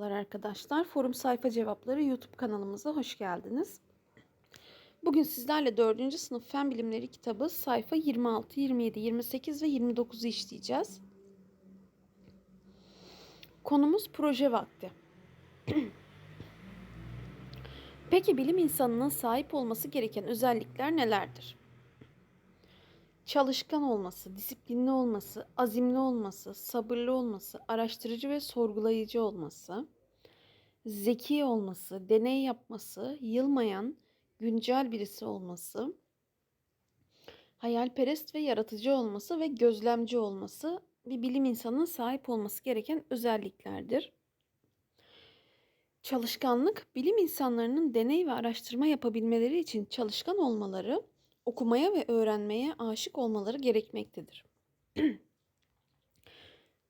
Merhabalar arkadaşlar. Forum Sayfa Cevapları YouTube kanalımıza hoş geldiniz. Bugün sizlerle 4. sınıf Fen Bilimleri kitabı sayfa 26, 27, 28 ve 29'u işleyeceğiz. Konumuz proje vakti. Peki bilim insanının sahip olması gereken özellikler nelerdir? Çalışkan olması, disiplinli olması, azimli olması, sabırlı olması, araştırıcı ve sorgulayıcı olması, zeki olması, deney yapması, yılmayan, güncel birisi olması, hayalperest ve yaratıcı olması ve gözlemci olması bir bilim insanının sahip olması gereken özelliklerdir. Çalışkanlık, bilim insanlarının deney ve araştırma yapabilmeleri için çalışkan olmaları, okumaya ve öğrenmeye aşık olmaları gerekmektedir.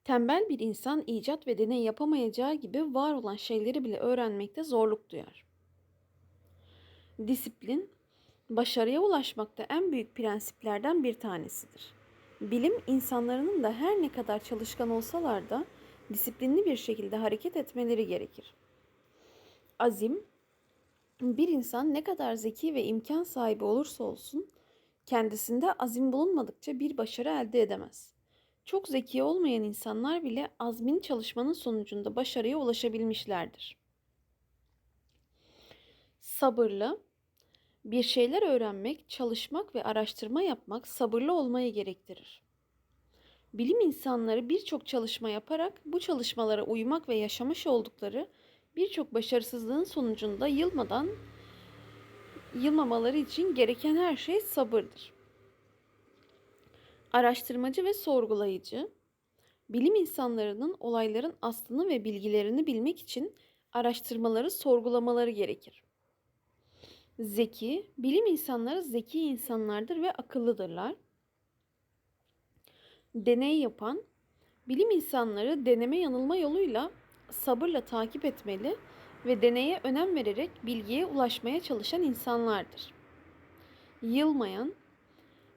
Tembel bir insan icat ve deney yapamayacağı gibi var olan şeyleri bile öğrenmekte zorluk duyar. Disiplin, başarıya ulaşmakta en büyük prensiplerden bir tanesidir. Bilim insanların da her ne kadar çalışkan olsalar da disiplinli bir şekilde hareket etmeleri gerekir. Azim, bir insan ne kadar zeki ve imkan sahibi olursa olsun kendisinde azim bulunmadıkça bir başarı elde edemez. Çok zeki olmayan insanlar bile azmin çalışmanın sonucunda başarıya ulaşabilmişlerdir. Sabırlı, bir şeyler öğrenmek, çalışmak ve araştırma yapmak sabırlı olmayı gerektirir. Bilim insanları birçok çalışma yaparak bu çalışmalara uymak ve yaşamış oldukları birçok başarısızlığın sonucunda yılmadan yılmamaları için gereken her şey sabırdır. Araştırmacı ve sorgulayıcı, bilim insanlarının olayların aslını ve bilgilerini bilmek için araştırmaları, sorgulamaları gerekir. Zeki, bilim insanları zeki insanlardır ve akıllıdırlar. Deney yapan, bilim insanları deneme yanılma yoluyla sabırla takip etmeli ve deneye önem vererek bilgiye ulaşmaya çalışan insanlardır. Yılmayan,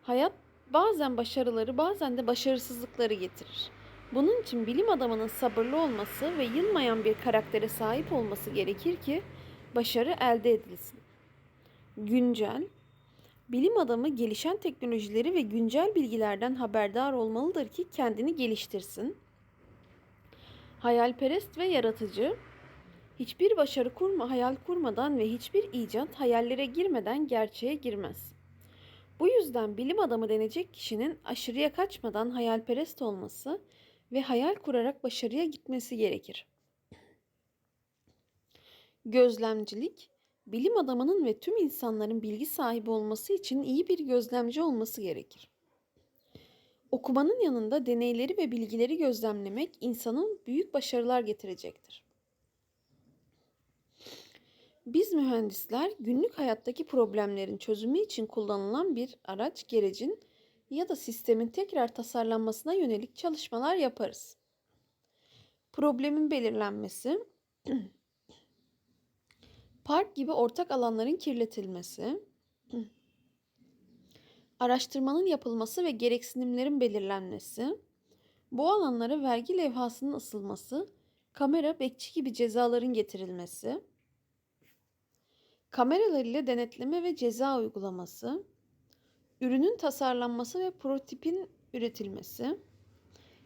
hayat bazen başarıları bazen de başarısızlıkları getirir. Bunun için bilim adamının sabırlı olması ve yılmayan bir karaktere sahip olması gerekir ki başarı elde edilsin. Güncel, bilim adamı gelişen teknolojileri ve güncel bilgilerden haberdar olmalıdır ki kendini geliştirsin. Hayalperest ve yaratıcı, Hiçbir başarı kurma, hayal kurmadan ve hiçbir icat hayallere girmeden gerçeğe girmez. Bu yüzden bilim adamı denecek kişinin aşırıya kaçmadan hayalperest olması ve hayal kurarak başarıya gitmesi gerekir. Gözlemcilik, bilim adamının ve tüm insanların bilgi sahibi olması için iyi bir gözlemci olması gerekir. Okumanın yanında deneyleri ve bilgileri gözlemlemek insanın büyük başarılar getirecektir. Biz mühendisler günlük hayattaki problemlerin çözümü için kullanılan bir araç, gerecin ya da sistemin tekrar tasarlanmasına yönelik çalışmalar yaparız. Problemin belirlenmesi, park gibi ortak alanların kirletilmesi, araştırmanın yapılması ve gereksinimlerin belirlenmesi, bu alanlara vergi levhasının asılması, kamera, bekçi gibi cezaların getirilmesi, kameralar ile denetleme ve ceza uygulaması, ürünün tasarlanması ve prototipin üretilmesi,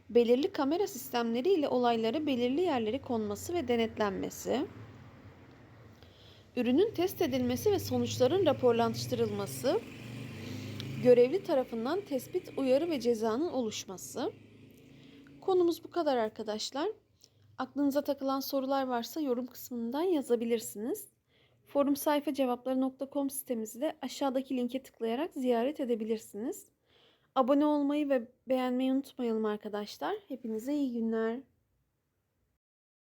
belirli kamera sistemleri ile olaylara belirli yerlere konması ve denetlenmesi, ürünün test edilmesi ve sonuçların raporlaştırılması, görevli tarafından tespit, uyarı ve cezanın oluşması. Konumuz bu kadar arkadaşlar. Aklınıza takılan sorular varsa yorum kısmından yazabilirsiniz. Forum sayfa cevapları.com sitemizi aşağıdaki linke tıklayarak ziyaret edebilirsiniz. Abone olmayı ve beğenmeyi unutmayalım arkadaşlar. Hepinize iyi günler.